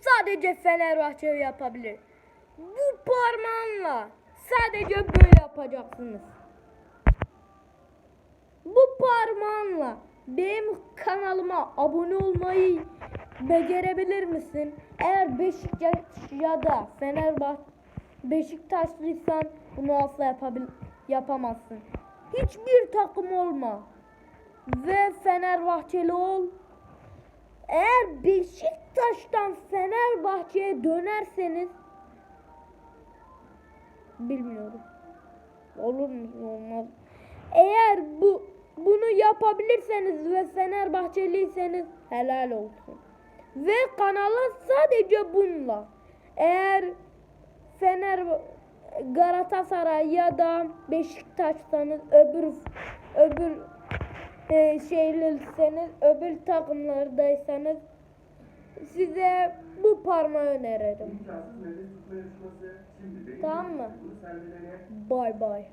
sadece Fenerbahçe yapabilir. Bu parmağınla sadece böyle yapacaksınız. Bu parmağınla benim kanalıma abone olmayı becerebilir misin? Eğer Beşiktaş ya da Fenerbahçe Beşiktaşlıysan bunu asla yapabil yapamazsın. Hiçbir takım olma ve Fenerbahçeli ol. Eğer Beşiktaş'tan Fenerbahçe'ye dönerseniz bilmiyorum. Olur mu olmaz. Eğer bu bunu yapabilirseniz ve Fenerbahçeliyseniz helal olsun. Ve kanala sadece bununla. Eğer Fener Galatasaray ya da Beşiktaş'sanız öbür öbür e, şeyliseniz öbür takımlardaysanız size bu parmağı öneririm. Tamam mı? Bay bay.